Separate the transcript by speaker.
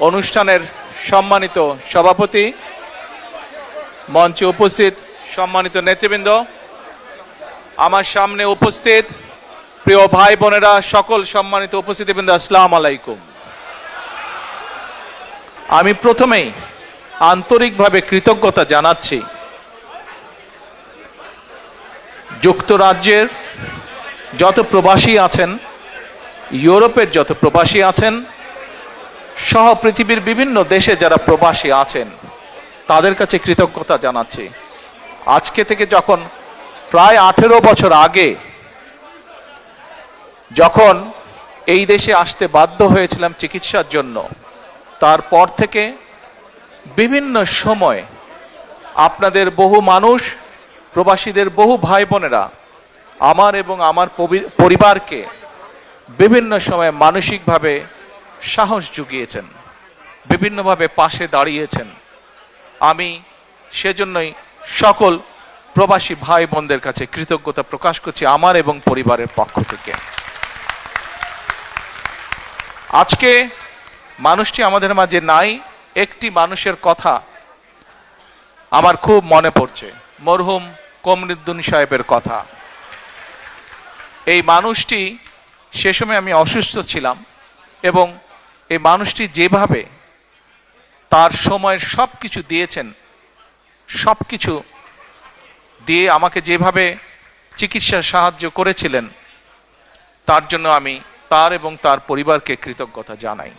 Speaker 1: অনুষ্ঠানের সম্মানিত সভাপতি, মঞ্চে উপস্থিত সম্মানিত নেতৃবৃন্দ, আমার সামনে উপস্থিত প্রিয় ভাই বোনেরা, সকল সম্মানিত উপস্থিতিবৃন্দ, আসসালাম আলাইকুম। আমি প্রথমেই আন্তরিকভাবে কৃতজ্ঞতা জানাচ্ছি যুক্তরাজ্যের যত প্রবাসী আছেন, ইউরোপের যত প্রবাসী আছেন সহ পৃথিবীর বিভিন্ন দেশে যারা প্রবাসী আছেন, তাদের কাছে কৃতজ্ঞতা জানাচ্ছি। আজকে থেকে যখন প্রায় আঠেরো বছর আগে যখন এই দেশে আসতে বাধ্য হয়েছিলাম চিকিৎসার জন্য, তারপর থেকে বিভিন্ন সময় আপনাদের বহু মানুষ, প্রবাসীদের বহু ভাই বোনেরা আমার এবং আমার পরিবারকে বিভিন্ন সময় মানসিকভাবে সাহস জুগিয়েছেন, বিভিন্নভাবে পাশে দাঁড়িয়েছেন। আমি সেজন্যই সকল প্রবাসী ভাই বোনদের কাছে কৃতজ্ঞতা প্রকাশ করছি আমার এবং পরিবারের পক্ষ থেকে। আজকে মানুষটি আমাদের মাঝে নাই, একটি মানুষের কথা আমার খুব মনে পড়ছে, মরহুম কমরুদ্দিন সাহেবের কথা। এই মানুষটি সে সময় আমি অসুস্থ ছিলাম এবং এই মানুষটি যেভাবে তার সময়ের সব কিছু দিয়েছেন সব কিছু দিয়ে আমাকে যেভাবে চিকিৎসা সাহায্য করেছিলেন, তার জন্য আমি তার এবং তার পরিবারকে কৃতজ্ঞতা জানাই।